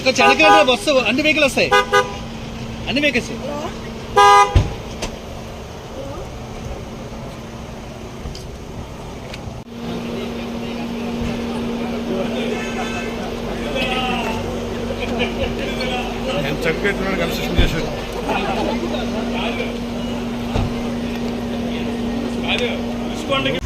కొంచెం వెనక బస్సు అన్ని వెహికల్ వస్తాయి. అన్ని వెహికల్స్. నేను చక్కగా కన్స్ట్రక్షన్ చేశాను అన్న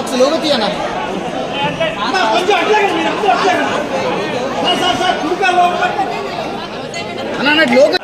ఒకసారి లోపు తీయన్న అన్న అన్నట్టు లోక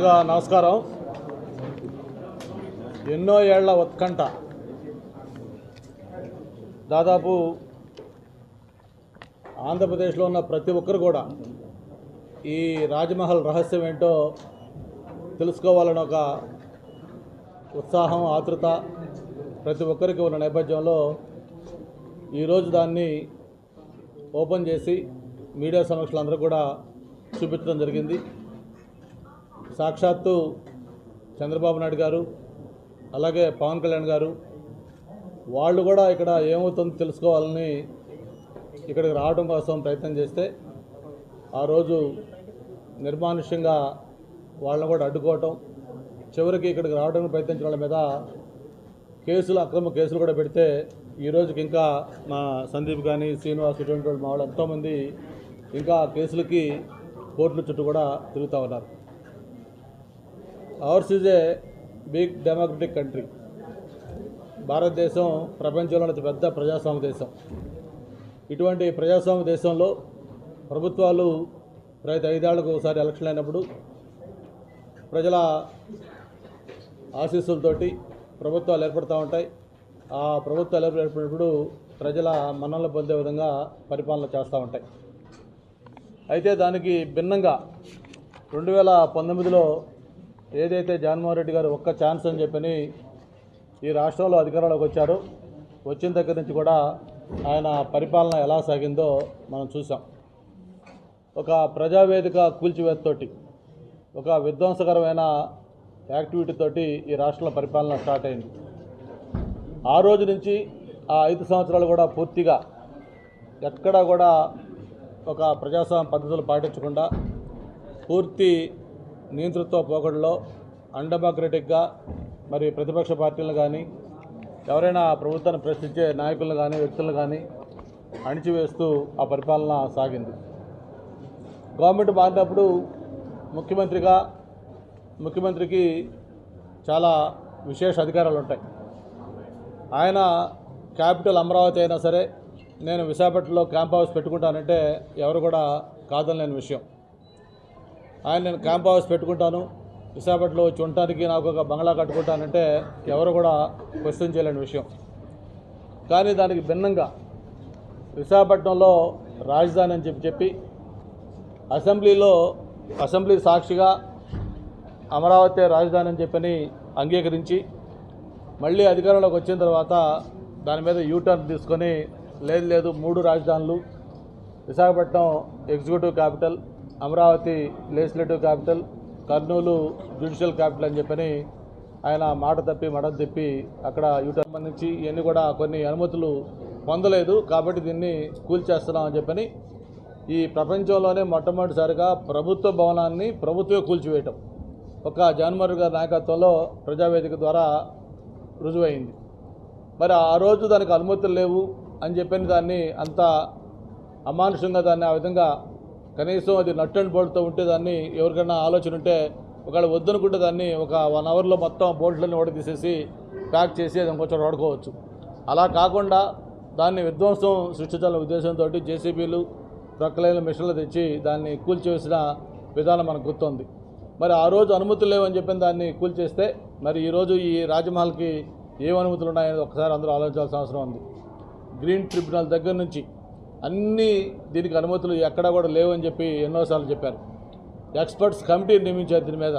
ముందుగా నమస్కారం. ఎన్నో ఏళ్ళ ఉత్కంఠ. దాదాపు ఆంధ్రప్రదేశ్లో ఉన్న ప్రతి ఒక్కరు కూడా ఈ రాజ్మహల్ రహస్యం ఏంటో తెలుసుకోవాలని ఒక ఉత్సాహం ఆతృత ప్రతి ఒక్కరికి ఉన్న నేపథ్యంలో ఈరోజు దాన్ని ఓపెన్ చేసి మీడియా సమక్షంలో అందరూ కూడా చూపించడం జరిగింది. సాక్షాత్తు చంద్రబాబు నాయుడు గారు అలాగే పవన్ కళ్యాణ్ గారు వాళ్ళు కూడా ఇక్కడ ఏమవుతుందో తెలుసుకోవాలని ఇక్కడికి రావడం కోసం ప్రయత్నం చేస్తే ఆ రోజు నిర్మానుష్యంగా వాళ్ళని కూడా అడ్డుకోవటం చివరికి ఇక్కడికి రావడానికి ప్రయత్నించిన వాళ్ళ మీద కేసులు అక్రమ కేసులు కూడా పెడితే ఈ రోజుకి ఇంకా మా సందీప్ కానీ శ్రీనివాస్ ఇటువంటి వాళ్ళు మా వాళ్ళు ఎంతోమంది ఇంకా కేసులకి కోర్టుల చుట్టూ కూడా తిరుగుతూ ఉన్నారు. Ours is a big democratic country భారతదేశం ప్రపంచంలోని పెద్ద ప్రజాస్వామ్య దేశం. ఇటువంటి ప్రజాస్వామ్య దేశంలో ప్రభుత్వాలు ప్రతి ఐదేళ్ళకు ఒకసారి ఎలక్షన్ అయినప్పుడు ప్రజల ఆశీస్సులతోటి ప్రభుత్వాలు ఏర్పడుతూ ఉంటాయి. ఆ ప్రభుత్వాలు ఏర్పడినప్పుడు ప్రజల మన్ననలు పొందే విధంగా పరిపాలన చేస్తూ ఉంటాయి. అయితే దానికి భిన్నంగా రెండు వేల పంతొమ్మిదిలో ఏదైతే జగన్మోహన్ రెడ్డి గారు ఒక్క ఛాన్స్ అని చెప్పని ఈ రాష్ట్రంలో అధికారంలోకి వచ్చారు వచ్చిన దగ్గర నుంచి కూడా ఆయన పరిపాలన ఎలా సాగిందో మనం చూసాం ఒక ప్రజావేదిక కూల్చివేతతోటి ఒక విధ్వంసకరమైన యాక్టివిటీతోటి ఈ రాష్ట్రంలో పరిపాలన స్టార్ట్ అయింది. ఆ రోజు నుంచి ఆ ఐదు సంవత్సరాలు కూడా పూర్తిగా ఎక్కడా కూడా ఒక ప్రజాస్వామ్య పద్ధతులు పాటించకుండా పూర్తి నియంతృత్వ పోకడలో అండమోక్రటిక్గా మరి ప్రతిపక్ష పార్టీలను కానీ ఎవరైనా ప్రభుత్వాన్ని ప్రశ్నించే నాయకులను కానీ వ్యక్తులను కానీ అణిచివేస్తూ ఆ పరిపాలన సాగింది. గవర్నమెంట్ మారినప్పుడు ముఖ్యమంత్రిగా ముఖ్యమంత్రికి చాలా విశేష అధికారాలు ఉంటాయి ఆయన క్యాపిటల్ అమరావతి అయినా సరే నేను విశాఖపట్నంలో క్యాంప్ హౌస్ పెట్టుకుంటానంటే ఎవరు కూడా కాదనలేని విషయం. ఆయన నేను క్యాంప్ హౌస్ పెట్టుకుంటాను. విశాఖపట్నంలో వచ్చి ఉండటానికి నాకు ఒక బంగ్లా కట్టుకుంటానంటే ఎవరు కూడా క్వశ్చన్ చేయలేని విషయం. కానీ దానికి భిన్నంగా విశాఖపట్నంలో రాజధాని అని చెప్పి చెప్పి అసెంబ్లీలో అసెంబ్లీ సాక్షిగా అమరావతి రాజధాని అని చెప్పని అంగీకరించి మళ్ళీ అధికారంలోకి వచ్చిన తర్వాత దాని మీద యూటర్న్ తీసుకొని లేదు లేదు మూడు రాజధానులు Visakhapatnam executive capital Amaravati legislative capital Kurnool judicial capital అని చెప్పని ఆయన మాట తప్పి మడత తిప్పి అక్కడ యూటర్ సంబంధించి ఇవన్నీ కూడా కొన్ని అనుమతులు పొందలేదు కాబట్టి దీన్ని కూల్చేస్తున్నామని చెప్పని ఈ ప్రపంచంలోనే మొట్టమొదటిసారిగా ప్రభుత్వ భవనాన్ని ప్రభుత్వమే కూల్చివేయటం. ఒక జగన్మోహన్ గారి నాయకత్వంలో ప్రజావేదిక ద్వారా రుజువైంది. మరి ఆ రోజు దానికి అనుమతులు లేవు అని చెప్పిన దాన్ని అంత అమానుషంగా దాన్ని ఆ విధంగా కనీసం అది నట్ అండ్ బోల్ట్తో ఉంటే దాన్ని ఎవరికైనా ఆలోచన ఉంటే ఒకవేళ వద్దనుకుంటే దాన్ని ఒక వన్ అవర్లో మొత్తం బోల్ట్లన్నీ ఓడ తీసేసి ప్యాక్ చేసి అది ఇంకొంచెం వాడుకోవచ్చు. అలా కాకుండా దాన్ని విధ్వంసం సృష్టించాలనే ఉద్దేశంతో జేసీబీలు ప్రక్కలైన మిషన్లు తెచ్చి దాన్ని కూల్చివేసిన విధానం మనకు గుర్తుంది. మరి ఆ రోజు అనుమతులు లేవని చెప్పిన దాన్ని కూల్చేస్తే మరి ఈరోజు ఈ రాజమహల్కి ఏం అనుమతులు ఉన్నాయనేది ఒకసారి అందరూ ఆలోచించాల్సిన అవసరం ఉంది. గ్రీన్ ట్రిబ్యునల్ దగ్గర నుంచి అన్ని దీనికి అనుమతులు ఎక్కడా కూడా లేవని చెప్పి ఎన్నోసార్లు చెప్పారు. ఎక్స్పర్ట్స్ కమిటీ నియమించారు దీని మీద.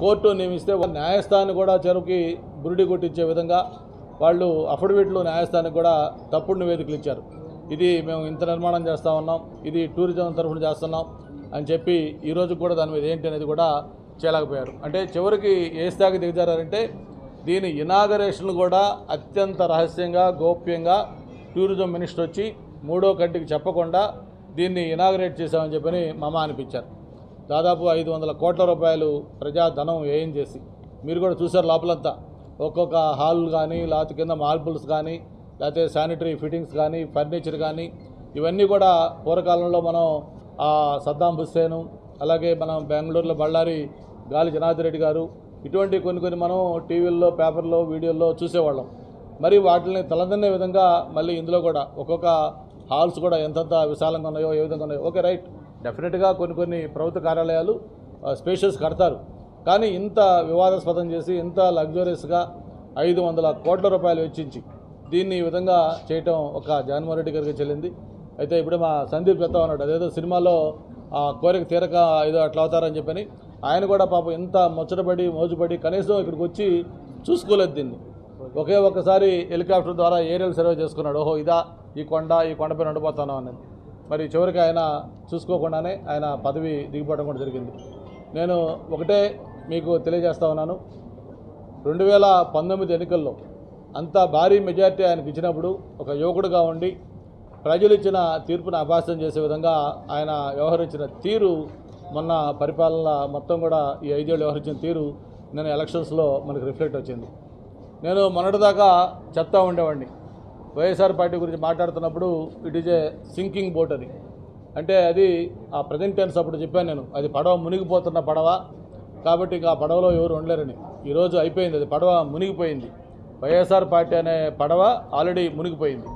కోర్టు నియమిస్తే న్యాయస్థానం కూడా చెరువుకి బురిడి కొట్టించే విధంగా వాళ్ళు అఫిడవిట్లు న్యాయస్థానానికి కూడా తప్పుడు నివేదికలు ఇచ్చారు. ఇది మేము ఇంత నిర్మాణం చేస్తూ ఉన్నాం ఇది టూరిజం తరఫున చేస్తున్నాం అని చెప్పి ఈరోజు కూడా దాని మీద ఏంటి అనేది కూడా చేయలేకపోయారు. అంటే చివరికి ఏ స్థాయికి దిగజారంటే దీని ఇనాగరేషన్ కూడా అత్యంత రహస్యంగా గోప్యంగా టూరిజం మినిస్టర్ వచ్చి మూడో కంటికి చెప్పకుండా దీన్ని ఇనాగరేట్ చేశామని చెప్పని మమ అనిపించారు. దాదాపు ఐదు వందల కోట్ల రూపాయలు ప్రజాధనం వ్యయం చేసి మీరు కూడా చూశారు లోపలంతా. ఒక్కొక్క హాల్ కానీ లేకపోతే కింద మార్బుల్స్ కానీ లేకపోతే శానిటరీ ఫిట్టింగ్స్ కానీ ఫర్నిచర్ కానీ ఇవన్నీ కూడా పూర్వకాలంలో మనం సద్దాం హుస్సేను అలాగే మనం బెంగళూరులో బళ్ళారి గాలి జనార్దన్ రెడ్డి గారు ఇటువంటి కొన్ని కొన్ని మనం టీవీల్లో పేపర్లో వీడియోల్లో చూసేవాళ్ళం. మరి వాటిని తలదన్నే విధంగా మళ్ళీ ఇందులో కూడా ఒక్కొక్క హాల్స్ కూడా ఎంతంత విశాలంగా ఉన్నాయో ఏ విధంగా ఉన్నాయో. Okay right. డెఫినెట్గా కొన్ని కొన్ని ప్రభుత్వ కార్యాలయాలు స్పేషియస్ కడతారు. కానీ ఇంత వివాదాస్పదం చేసి ఇంత లగ్జరియస్గా ఐదు వందల కోట్ల రూపాయలు వెచ్చించి దీన్ని ఈ విధంగా చేయటం ఒక జగన్మోహన్ రెడ్డి గారికి చెల్లింది. అయితే ఇప్పుడు మా సందీప్ చెప్తా ఉన్నాడు. అదేదో సినిమాలో ఆ కోరిక తీరక ఏదో అట్లా అవుతారని చెప్పని ఆయన కూడా పాపం ఇంత ముచ్చటపడి మోజుపడి కనీసం ఇక్కడికి వచ్చి చూసుకోలేదు దీన్ని. ఒకే ఒక్కసారి హెలికాప్టర్ ద్వారా ఏరియల్ సర్వే చేసుకున్నాడు. ఓహో ఇదా ఈ కొండ ఈ కొండపైన ఉండిపోతాను అనేది మరి చివరికి ఆయన చూసుకోకుండానే ఆయన పదవి దిగిపోవడం కూడా జరిగింది. నేను ఒకటే మీకు తెలియజేస్తా ఉన్నాను. రెండు వేల పంతొమ్మిది ఎన్నికల్లో అంత భారీ మెజార్టీ ఆయనకు ఇచ్చినప్పుడు ఒక యువకుడుగా ఉండి ప్రజలు ఇచ్చిన తీర్పును అభాసం చేసే విధంగా ఆయన వ్యవహరించిన తీరు మొన్న పరిపాలన మొత్తం కూడా ఈ ఐదేళ్ళు వ్యవహరించిన తీరు నేను ఎలక్షన్స్లో మనకు రిఫ్లెక్ట్ వచ్చింది. నేను మొన్నటిదాకా చెప్తా ఉండేవాడిని. వైఎస్ఆర్ పార్టీ గురించి మాట్లాడుతున్నప్పుడు it is a sinking boat అని అంటే అది ఆ ప్రజెంట్ టెన్స్ అప్పుడు చెప్పాను నేను. అది పడవ మునిగిపోతున్న పడవ. కాబట్టి ఇంకా ఆ పడవలో ఎవరు ఉండలేరని. ఈరోజు అయిపోయింది అది. పడవ మునిగిపోయింది. వైఎస్ఆర్ పార్టీ అనే పడవ ఆల్రెడీ మునిగిపోయింది.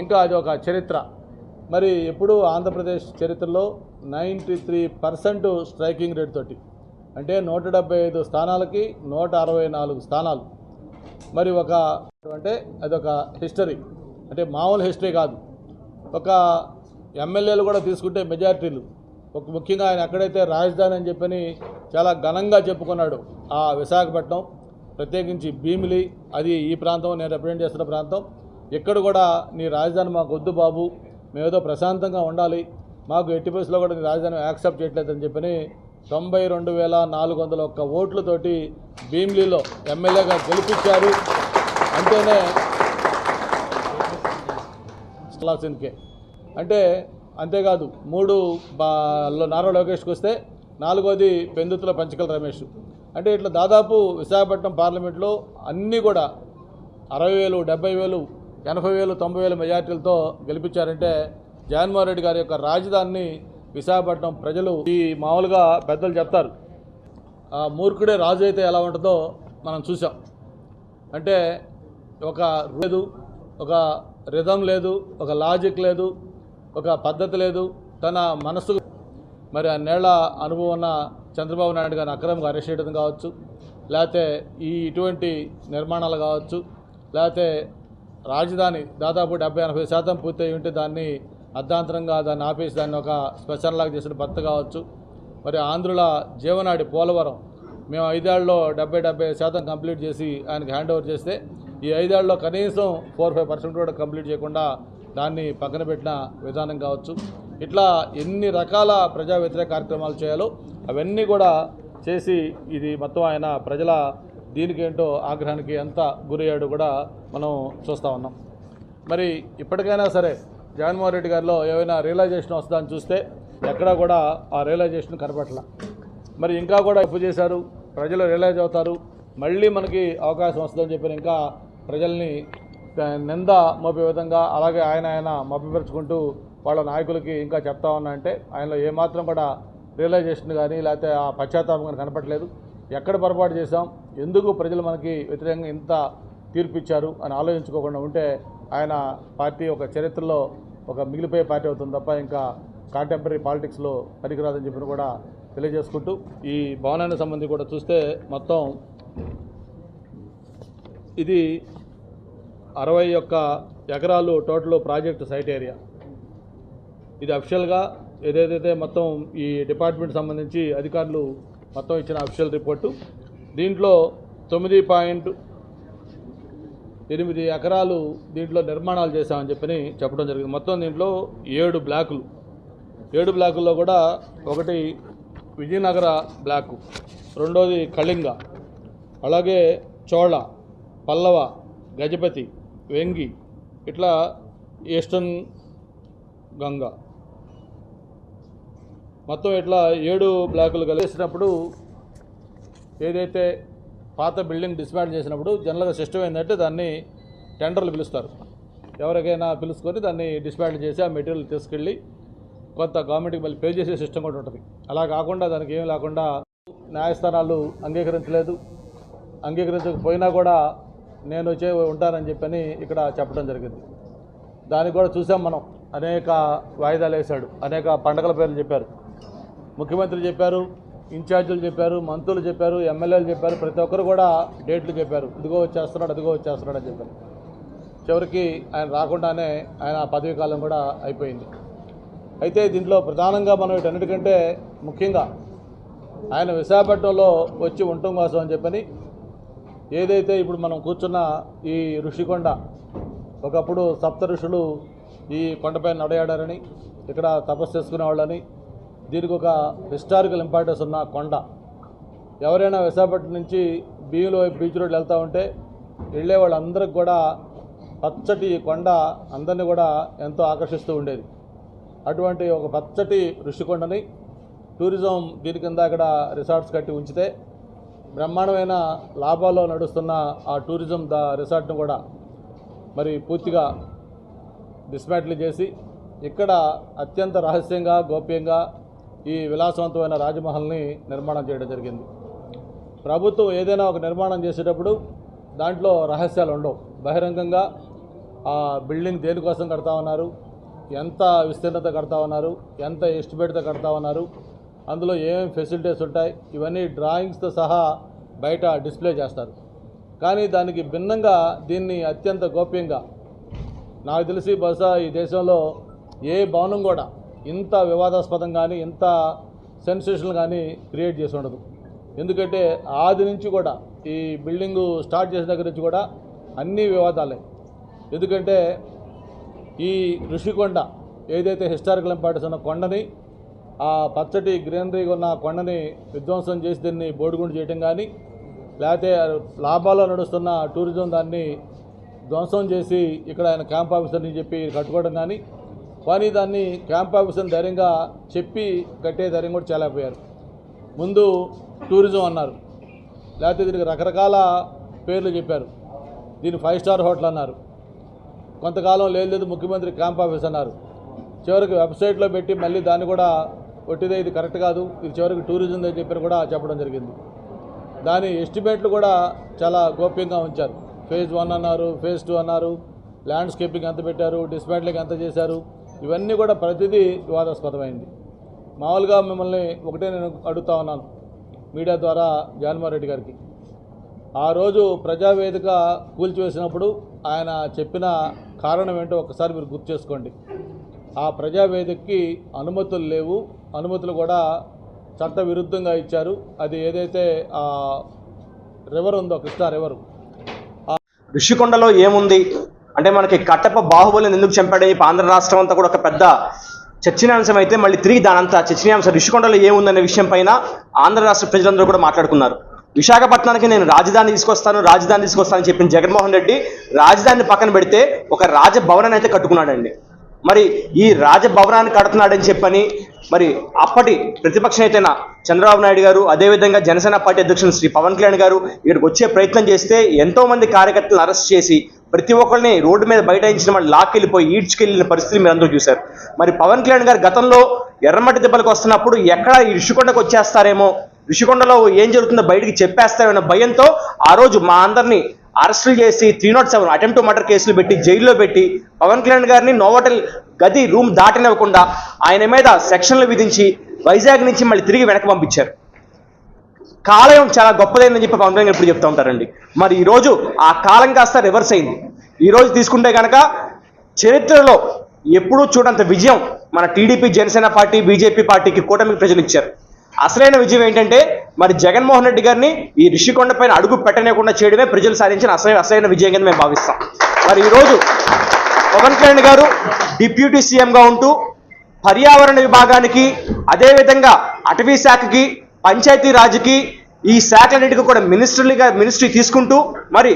ఇంకా అది ఒక చరిత్ర. మరి ఎప్పుడు ఆంధ్రప్రదేశ్ చరిత్రలో ninety three percent striking rate తోటి. అంటే నూట డెబ్బై ఐదు స్థానాలకి నూట అరవై నాలుగు స్థానాలు. మరి ఒక అంటే అదొక హిస్టరీ అంటే మామూలు హిస్టరీ కాదు. ఒక ఎమ్మెల్యేలు కూడా తీసుకుంటే మెజారిటీలు. ఒక ముఖ్యంగా ఆయన ఎక్కడైతే రాజధాని అని చెప్పని చాలా ఘనంగా చెప్పుకున్నాడు ఆ విశాఖపట్నం ప్రత్యేకించి భీమిలి అది ఈ ప్రాంతం నేను రిప్రజెంట్ చేస్తున్న ప్రాంతం. ఇక్కడ కూడా నీ రాజధాని మాకు వద్దు బాబు మేమేదో ప్రశాంతంగా ఉండాలి మాకు ఎట్టి పరిస్థితుల్లో కూడా నీ రాజధాని యాక్సెప్ట్ చేయట్లేదని చెప్పని తొంభై రెండు వేల నాలుగు వందల ఒక్క ఓట్లతోటి భీమిలీలో ఎమ్మెల్యేగా గెలిపించారు. అంటేనే లాసిన్కే అంటే అంతేకాదు మూడు బా నారా లోకేష్కి వస్తే నాలుగోది పెందుతుల పంచకల రమేష్. అంటే ఇట్లా దాదాపు విశాఖపట్నం పార్లమెంట్లో అన్నీ కూడా అరవై వేలు డెబ్బై వేలు ఎనభై వేలు తొంభై వేలు మెజార్టీలతో గెలిపించారంటే జగన్మోహన్ రెడ్డి గారి యొక్క రాజధానిని విశాఖపట్నం ప్రజలు ఈ మామూలుగా పెద్దలు చెప్తారు. మూర్ఖుడే రాజు అయితే ఎలా ఉంటుందో మనం చూసాం అంటే ఒక లేదు ఒక రిధం లేదు ఒక లాజిక్ లేదు ఒక పద్ధతి లేదు తన మనసు మరి ఆ నేళ్ళ అనుభవం ఉన్న చంద్రబాబు నాయుడు గారిని అక్రమంగా అరెస్ట్ చేయడం కావచ్చు లేకపోతే ఈ ఇటువంటి నిర్మాణాలు కావచ్చు లేకపోతే రాజధాని దాదాపు డెబ్బై ఎనభై శాతం పూర్తయి ఉంటే దాన్ని అర్ధాంతరంగా దాన్ని ఆపేసి దాన్ని ఒక స్పెషల్ లాగా చేసిన భర్త కావచ్చు. మరి ఆంధ్రుల జీవనాడి పోలవరం మేము ఐదేళ్ళలో డెబ్బై డెబ్బై శాతం కంప్లీట్ చేసి ఆయనకు హ్యాండ్ ఓవర్ చేస్తే ఈ ఐదేళ్ళలో కనీసం ఫోర్ ఫైవ్ పర్సెంట్ కూడా కంప్లీట్ చేయకుండా దాన్ని పక్కన పెట్టిన విధానం కావచ్చు. ఇట్లా ఎన్ని రకాల ప్రజా వ్యతిరేక కార్యక్రమాలు చేయాలో అవన్నీ కూడా చేసి ఇది మొత్తం ఆయన ప్రజల దీనికేంటో ఆగ్రహానికి ఎంత గురయ్యాడో కూడా మనం చూస్తూ ఉన్నాం. మరి ఇప్పటికైనా సరే జగన్మోహన్ రెడ్డి గారిలో ఏమైనా రియలైజేషన్ వస్తుందని చూస్తే ఎక్కడా కూడా ఆ రియలైజేషన్ కనపట్ల మరి ఇంకా కూడా అప్పు చేశారు ప్రజలు రియలైజ్ అవుతారు మళ్ళీ మనకి అవకాశం వస్తుందని చెప్పి ఇంకా ప్రజల్ని నింద మోపే విధంగా అలాగే ఆయన ఆయన మభ్యపరుచుకుంటూ వాళ్ళ నాయకులకి ఇంకా చెప్తా ఉన్నా అంటే ఆయనలో ఏమాత్రం కూడా రియలైజేషన్ కానీ లేకపోతే ఆ పశ్చాత్తాపం కానీ కనపట్లేదు ఎక్కడ పొరపాటు చేశాం? ఎందుకు ప్రజలు మనకి వ్యతిరేకంగా ఇంత తీర్పు ఇచ్చారు అని ఆలోచించుకోకుండా ఉంటే ఆయన పార్టీ ఒక చరిత్రలో ఒక మిగిలిపోయే పార్టీ అవుతుంది తప్ప ఇంకా కాంటెంపరీ పాలిటిక్స్లో పనికిరాదని చెప్పిన కూడా తెలియజేసుకుంటూ ఈ భవనానికి సంబంధించి కూడా చూస్తే మొత్తం ఇది అరవై ఒక్క ఎకరాలు టోటల్ ప్రాజెక్ట్ సైట్ ఏరియా. ఇది అఫిషియల్గా ఏదేదైతే మొత్తం ఈ డిపార్ట్మెంట్ సంబంధించి అధికారులు మొత్తం ఇచ్చిన అఫిషియల్ రిపోర్టు దీంట్లో తొమ్మిది పాయింట్ ఎనిమిది ఎకరాలు దీంట్లో నిర్మాణాలు చేశామని చెప్పని చెప్పడం జరిగింది. మొత్తం దీంట్లో ఏడు బ్లాకులు. ఏడు బ్లాకుల్లో కూడా ఒకటి విజయనగర బ్లాకు రెండోది కళింగ అలాగే చోళ. పల్లవ గజపతి వెంగి ఇట్లా ఈస్టర్న్ గంగ. మొత్తం ఇట్లా ఏడు బ్లాకులు కలిసినప్పుడు ఏదైతే పాత బిల్డింగ్ డిస్మాండ్ చేసినప్పుడు జనరల్గా సిస్టమ్ ఏంటంటే దాన్ని టెండర్లు పిలుస్తారు. ఎవరికైనా పిలుచుకొని దాన్ని డిస్మాండ్ చేసి ఆ మెటీరియల్ తీసుకెళ్ళి కొంత గవర్నమెంట్కి మళ్ళీ పే చేసే సిస్టమ్ కూడా ఉంటుంది. అలా కాకుండా దానికి ఏమీ లేకుండా న్యాయస్థానాలు అంగీకరించలేదు. అంగీకరించకపోయినా కూడా నేను వచ్చే ఉంటానని చెప్పని ఇక్కడ చెప్పడం జరిగింది. దానికి కూడా చూసాం మనం. అనేక వాయిదాలు వేశాడు. అనేక పండగల పేర్లు చెప్పారు. ముఖ్యమంత్రి చెప్పారు ఇన్ఛార్జీలు చెప్పారు మంత్రులు చెప్పారు ఎమ్మెల్యేలు చెప్పారు ప్రతి ఒక్కరు కూడా డేట్లు చెప్పారు. ఇదిగో వచ్చేస్తున్నాడు అదిగో వచ్చేస్తున్నాడు అని చెప్పారు. చివరికి ఆయన రాకుండానే ఆయన ఆ పదవీ కాలం కూడా అయిపోయింది. అయితే దీంట్లో ప్రధానంగా మనం వీటన్నిటికంటే ముఖ్యంగా ఆయన విశాఖపట్నంలో వచ్చి ఉండటం కోసం అని చెప్పని ఏదైతే ఇప్పుడు మనం కూర్చున్న ఈ ఋషికొండ ఒకప్పుడు సప్త ఋషులు ఈ కొండపై నడయాడారని ఇక్కడ తపస్సు చేసుకునేవాళ్ళని దీనికి ఒక హిస్టారికల్ ఇంపార్టెన్స్ ఉన్న కొండ. ఎవరైనా విశాఖపట్నం నుంచి బియ్యంలో బీచ్ రోడ్ వెళ్తూ ఉంటే వెళ్ళే వాళ్ళందరికి కూడా పచ్చటి కొండ అందరినీ కూడా ఎంతో ఆకర్షిస్తూ ఉండేది. అటువంటి ఒక పచ్చటి ఋషికొండని టూరిజం దీని కింద అక్కడ రిసార్ట్స్ కట్టి ఉంచితే బ్రహ్మాండమైన లాభాల్లో నడుస్తున్న ఆ టూరిజం ద రిసార్ట్ను కూడా మరి పూర్తిగా డిస్మాటిల్ చేసి ఇక్కడ అత్యంత రహస్యంగా గోప్యంగా ఈ విలాసవంతమైన రాజమహల్ని నిర్మాణం చేయడం జరిగింది. ప్రభుత్వం ఏదైనా ఒక నిర్మాణం చేసేటప్పుడు దాంట్లో రహస్యాలు ఉండవు. బహిరంగంగా ఆ బిల్డింగ్ దేనికోసం కడతా ఉన్నారు? ఎంత విస్తీర్ణత కడతా ఉన్నారు? ఎంత ఎస్టిమేట్తో కడతా ఉన్నారు? అందులో ఏమేమి ఫెసిలిటీస్ ఉంటాయి ఇవన్నీ డ్రాయింగ్స్తో సహా బయట డిస్ప్లే చేస్తారు. కానీ దానికి భిన్నంగా దీన్ని అత్యంత గోప్యంగా నాకు తెలిసి బహుశా ఈ దేశంలో ఏ భవనం కూడా ఇంత వివాదాస్పదం కానీ ఇంత సెన్సేషన్ కానీ క్రియేట్ చేసి ఉండదు. ఎందుకంటే ఆది నుంచి కూడా ఈ బిల్డింగు స్టార్ట్ చేసిన దగ్గర నుంచి కూడా అన్ని వివాదాలే. ఎందుకంటే ఈ ఋషికొండ ఏదైతే హిస్టారికల్ ఇంపార్టెన్స్ ఉన్న కొండని ఆ పచ్చటి గ్రీనరీగా ఉన్న కొండని విధ్వంసం చేసి దీన్ని బోడిగుండు చేయటం కానీ లేకపోతే లాభాల్లో నడుస్తున్న టూరిజం దాన్ని ధ్వంసం చేసి ఇక్కడ ఆయన క్యాంప్ ఆఫీసర్ని చెప్పి కట్టుకోవడం కానీ కానీ దాన్ని క్యాంప్ ఆఫీసర్ని ధైర్యంగా చెప్పి కట్టే ధైర్యం కూడా చేయలేకపోయారు. ముందు టూరిజం అన్నారు. లేకపోతే దీనికి రకరకాల పేర్లు చెప్పారు. దీన్ని ఫైవ్ స్టార్ హోటల్ అన్నారు. కొంతకాలం లేదు లేదు ముఖ్యమంత్రి క్యాంప్ ఆఫీస్ అన్నారు. చివరికి వెబ్సైట్లో పెట్టి మళ్ళీ దాన్ని కూడా ఒట్టిదే ఇది కరెక్ట్ కాదు ఇది చివరికి టూరిజం అని చెప్పి కూడా చెప్పడం జరిగింది. దాని ఎస్టిమేట్లు కూడా చాలా గోప్యంగా ఉంచారు. ఫేజ్ వన్ అన్నారు ఫేజ్ టూ అన్నారు ల్యాండ్స్కేపింగ్ ఎంత పెట్టారు డిస్మాంట్లింగ్ ఎంత చేశారు ఇవన్నీ కూడా ప్రతిదీ వివాదాస్పదమైంది. మామూలుగా మిమ్మల్ని ఒకటే నేను అడుగుతా ఉన్నాను మీడియా ద్వారా జగన్మోహన్ రెడ్డి గారికి. ఆ రోజు ప్రజావేదిక కూల్చివేసినప్పుడు ఆయన చెప్పిన కారణం ఏంటో ఒకసారి మీరు గుర్తు చేసుకోండి. ఆ ప్రజావేదికకి అనుమతులు లేవు అనుమతులు కూడా చట్ట విరుద్ధంగా ఇచ్చారు. అది ఏదైతే ఆ రివర్ ఉందో కృష్ణా రివర్. ఋషికొండలో ఏముంది? అంటే మనకి కట్టప్ప బాహుబలిని ఎందుకు చంపాడని చెప్పి ఆంధ్ర రాష్ట్రం అంతా కూడా ఒక పెద్ద చర్చనీయాంశం అయితే మళ్ళీ తిరిగి దానంతా చర్చనీయాంశం. ఋషికొండలో ఏముందనే విషయం పైన ఆంధ్ర రాష్ట్ర ప్రజలందరూ కూడా మాట్లాడుకున్నారు. విశాఖపట్నానికి నేను రాజధాని తీసుకొస్తాను రాజధాని తీసుకొస్తానని చెప్పిన జగన్మోహన్ రెడ్డి రాజధానిని పక్కన పెడితే ఒక రాజభవనాన్ని అయితే కట్టుకున్నాడండి. మరి ఈ రాజభవనాన్ని కడుతున్నాడని చెప్పని మరి అప్పటి ప్రతిపక్ష నేతైన చంద్రబాబు నాయుడు గారు అదేవిధంగా జనసేన పార్టీ అధ్యక్షులు శ్రీ పవన్ కళ్యాణ్ గారు ఇక్కడికి వచ్చే ప్రయత్నం చేస్తే ఎంతోమంది కార్యకర్తలను అరెస్ట్ చేసి ప్రతి ఒక్కరిని రోడ్డు మీద బైఠాయించిన వాళ్ళు లాక్కెళ్ళిపోయి ఈడ్చుకెళ్ళిన పరిస్థితి మీరు అందరూ చూశారు. మరి పవన్ కళ్యాణ్ గారు గతంలో ఎర్రమట్టి దెబ్బలకు వస్తున్నప్పుడు ఎక్కడ ఋషికొండకు వచ్చేస్తారేమో ఋషికొండలో ఏం జరుగుతుందో బయటికి చెప్పేస్తారన్న భయంతో ఆ రోజు మా అందరినీ అరెస్టులు చేసి three not seven attempt murder కేసులు పెట్టి జైల్లో పెట్టి పవన్ కళ్యాణ్ గారిని నోవటల్ గది రూమ్ దాటనివ్వకుండా ఆయన మీద సెక్షన్లు విధించి వైజాగ్ నుంచి మళ్ళీ తిరిగి వెనక్కి పంపించారు. కాలయం చాలా గొప్పదైందని చెప్పి పవన్ కళ్యాణ్ ఎప్పుడు చెప్తా ఉంటారండి. మరి ఈరోజు ఆ కాలం కాస్త రివర్స్ అయింది. ఈరోజు తీసుకుంటే కనుక చరిత్రలో ఎప్పుడూ చూడంత విజయం మన టీడీపీ జనసేన పార్టీ బీజేపీ పార్టీకి కూటమికి ప్రజలు ఇచ్చారు. అసలైన విజయం ఏంటంటే మరి జగన్మోహన్ రెడ్డి గారిని ఈ రిషికొండ పైన అడుగు పెట్టనేకుండా చేయడమే ప్రజలు సాధించిన అసలైన అసలైన విజయం కింద మేము భావిస్తాం. మరి ఈరోజు పవన్ కళ్యాణ్ గారు డిప్యూటీ సీఎంగా ఉంటూ పర్యావరణ విభాగానికి అదేవిధంగా అటవీ శాఖకి పంచాయతీ రాజ్కి ఈ శాఖలన్నిటికీ కూడా మినిస్టర్లుగా మినిస్ట్రీ తీసుకుంటూ మరి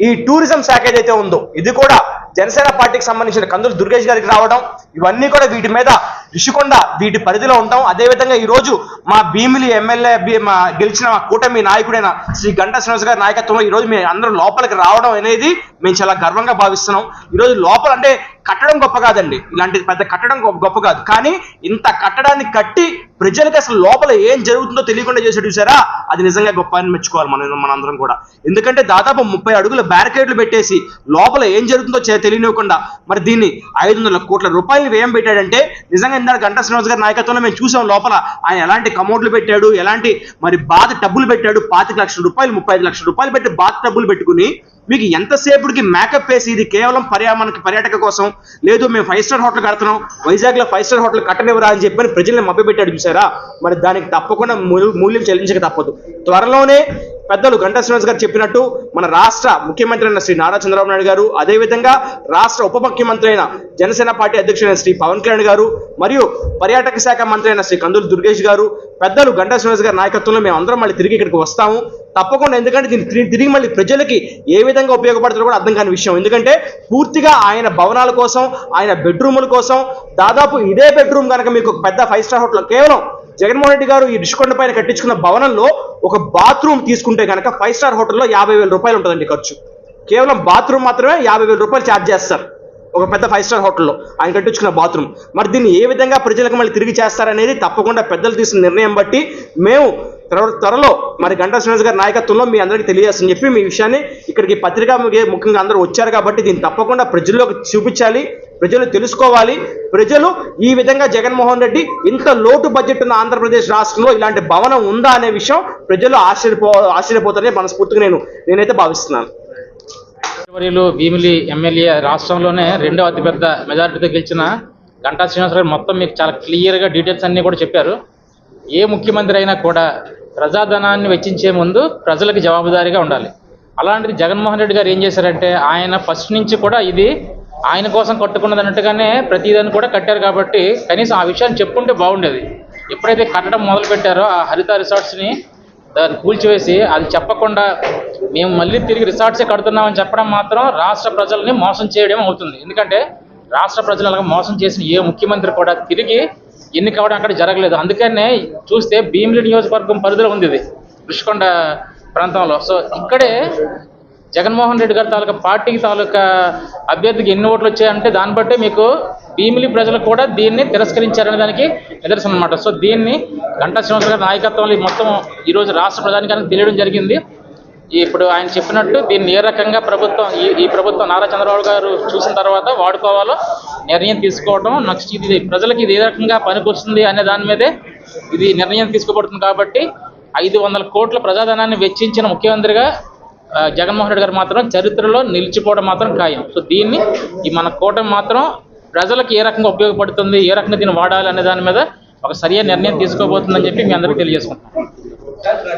ఈ టూరిజం శాఖ ఏదైతే ఉందో ఇది కూడా జనసేన పార్టీకి సంబంధించిన కందులు దుర్గేష్ గారికి రావడం ఇవన్నీ కూడా వీటి మీద రిషికొండ వీటి పరిధిలో ఉంటాం. అదేవిధంగా ఈ రోజు మా భీమిలి ఎమ్మెల్యే మా గెలిచిన మా కూటమి నాయకుడైన శ్రీ గంటా శ్రీనివాస్ గారి నాయకత్వంలో ఈ రోజు అందరూ లోపలికి రావడం అనేది మేము చాలా గర్వంగా భావిస్తున్నాం. ఈ రోజు లోపల అంటే కట్టడం గొప్ప కాదండి. ఇలాంటి పెద్ద కట్టడం గొప్ప కాదు. కానీ ఇంత కట్టడాన్ని కట్టి ప్రజలకి అసలు లోపల ఏం జరుగుతుందో తెలియకుండా చేసి చూసారా? అది నిజంగా గొప్ప అని మెచ్చుకోవాలి మనం మనందరం కూడా. ఎందుకంటే దాదాపు ముప్పై అడుగుల బ్యారికేడ్లు పెట్టేసి లోపల ఏం జరుగుతుందో చే- తెలియనివ్వకుండా మరి దీన్ని ఐదు వందల కోట్ల రూపాయలు వ్యయం పెట్టాడంటే నిజంగా ఇందాక గంటా శ్రీనివాస్ గారి నాయకత్వంలో మేము చూసాం లోపల ఆయన ఎలాంటి కమోడ్లు పెట్టాడు ఎలాంటి మరి బాధ టబ్బులు పెట్టాడు పాతిక లక్షల రూపాయలు ముప్పై ఐదు లక్షల రూపాయలు పెట్టి బాత్ టబ్బులు పెట్టుకుని మీకు ఎంతసేపుడికి మేకప్ వేసి ఇది కేవలం పర్యావరణకి పర్యాటక కోసం లేదు మేము ఫైవ్ స్టార్ హోటల్ కడుతున్నాం. వైజాగ్లో ఫైవ్ స్టార్ హోటల్ కట్టనివ్వరా అని చెప్పని ప్రజల్ని మభ్యపెట్టాడు చూసారా మరి దానికి తప్పకుండా మూల్యం చెల్లించక తప్పదు. త్వరలోనే పెద్దలు గంటా శ్రీనివాస్ గారు చెప్పినట్టు మన రాష్ట్ర ముఖ్యమంత్రి అయిన శ్రీ నారా చంద్రబాబు నాయుడు గారు అదేవిధంగా రాష్ట్ర ఉప ముఖ్యమంత్రి అయిన జనసేన పార్టీ అధ్యక్షుడైన శ్రీ పవన్ కళ్యాణ్ గారు మరియు పర్యాటక శాఖ మంత్రి అయిన శ్రీ కందులు దుర్గేష్ గారు పెద్దలు గంటా శ్రీనివాస్ గారి నాయకత్వంలో మేము అందరం మళ్ళీ తిరిగి ఇక్కడికి వస్తాము. తప్పకుండా ఎందుకంటే దీన్ని తిరిగి- మళ్ళీ ప్రజలకి ఏ విధంగా ఉపయోగపడుతుందో కూడా అర్థం కాని విషయం. ఎందుకంటే పూర్తిగా ఆయన భవనాల కోసం ఆయన బెడ్రూముల కోసం దాదాపు ఇదే బెడ్రూమ్ కనుక మీకు పెద్ద ఫైవ్ స్టార్ హోటల్ కేవలం జగన్మోహన్ రెడ్డి గారు ఈ రిషికొండ పైన కట్టించుకున్న భవనంలో ఒక బాత్రూమ్ తీసుకుంటే కనుక ఫైవ్ స్టార్ హోటల్లో యాభై వేల రూపాయలు ఉంటుందండి ఖర్చు. కేవలం బాత్రూమ్ మాత్రమే యాభై వేల రూపాయలు ఛార్జ్ చేస్తారు. ఒక పెద్ద ఫైవ్ స్టార్ హోటల్లో. ఆయన కట్టించుకున్న బాత్రూమ్. మరి దీన్ని ఏ విధంగా ప్రజలకు మళ్ళీ తిరిగి చేస్తారనేది తప్పకుండా పెద్దలు తీసుకున్న నిర్ణయం బట్టి మేము త్వర త్వరలో మరి గంటా శ్రీనివాస్ గారి నాయకత్వంలో మీ అందరికీ తెలియజేస్తని చెప్పి మీ విషయాన్ని ఇక్కడికి పత్రికా ముఖ్యంగా అందరూ వచ్చారు కాబట్టి దీన్ని తప్పకుండా ప్రజల్లోకి చూపించాలి ప్రజలు తెలుసుకోవాలి. ప్రజలు ఈ విధంగా జగన్మోహన్ రెడ్డి ఇంత లోటు బడ్జెట్ ఉన్న ఆంధ్రప్రదేశ్ రాష్ట్రంలో ఇలాంటి భవనం ఉందా అనే విషయం ప్రజలు ఆశ్చర్యపో ఆశ్చర్యపోతారని మనస్ఫూర్తిగా నేను నేనైతే భావిస్తున్నాను. వర్యులు భీమిలి ఎమ్మెల్యే రాష్ట్రంలోనే రెండో అతిపెద్ద మెజారిటీతో గెలిచిన గంటా శ్రీనివాసరావు మొత్తం మీకు చాలా క్లియర్గా డీటెయిల్స్ అన్నీ కూడా చెప్పారు. ఏ ముఖ్యమంత్రి అయినా కూడా ప్రజాధనాన్ని వెచ్చించే ముందు ప్రజలకు జవాబుదారీగా ఉండాలి. అలాంటిది జగన్మోహన్ రెడ్డి గారు ఏం చేశారంటే ఆయన ఫస్ట్ నుంచి కూడా ఇది ఆయన కోసం కట్టుకున్నది అన్నట్టుగానే ప్రతిదాన్ని కూడా కట్టారు కాబట్టి కనీసం ఆ విషయాన్ని చెప్పుంటే బాగుండేది. ఎప్పుడైతే కట్టడం మొదలు పెట్టారో ఆ హరిత రిసార్ట్స్ని దాన్ని కూల్చివేసి అది చెప్పకుండా మేము మళ్ళీ తిరిగి రిసార్ట్సే కడుతున్నామని చెప్పడం మాత్రం రాష్ట్ర ప్రజల్ని మోసం చేయడం అవుతుంది. ఎందుకంటే రాష్ట్ర ప్రజలు అలాగే మోసం చేసిన ఏ ముఖ్యమంత్రి కూడా తిరిగి ఎన్నిక అవ్వడం అక్కడ జరగలేదు. అందుకనే చూస్తే భీమిలి నియోజకవర్గం పరిధిలో ఉంది ఇది ఋషికొండ ప్రాంతంలో. సో ఇక్కడే జగన్మోహన్ రెడ్డి గారి తాలూకా పార్టీకి తాలూకా అభ్యర్థికి ఎన్ని ఓట్లు వచ్చాయంటే దాన్ని బట్టి మీకు భీమిలి ప్రజలు కూడా దీన్ని తిరస్కరించారనే దానికి నిదర్శనం అనమాట సో దీన్ని గంటా శ్రీనివాస గారి నాయకత్వంలో ఈ మొత్తం ఈరోజు రాష్ట్ర ప్రధానికానికి తెలియడం జరిగింది. ఇప్పుడు ఆయన చెప్పినట్టు దీన్ని ఏ రకంగా ప్రభుత్వం ఈ ఈ ప్రభుత్వం నారా చంద్రబాబు గారు చూసిన తర్వాత వాడుకోవాలో నిర్ణయం తీసుకోవడం నెక్స్ట్ ఇది ప్రజలకు ఇది ఏ రకంగా పనికొస్తుంది అనే దాని మీదే ఇది నిర్ణయం తీసుకోబడుతుంది కాబట్టి ఐదు వందల కోట్ల ప్రజాధనాన్ని వెచ్చించిన ముఖ్యమంత్రిగా జగన్మోహన్ రెడ్డి గారు మాత్రం చరిత్రలో నిలిచిపోవడం మాత్రం ఖాయం. సో దీన్ని ఈ మన కూటమి మాత్రం ప్రజలకు ఏ రకంగా ఉపయోగపడుతుంది ఏ రకంగా దీన్ని వాడాలి అనే దాని మీద ఒక సరియైన నిర్ణయం తీసుకోబోతుందని చెప్పి మీ అందరికీ తెలియజేసుకుంటాం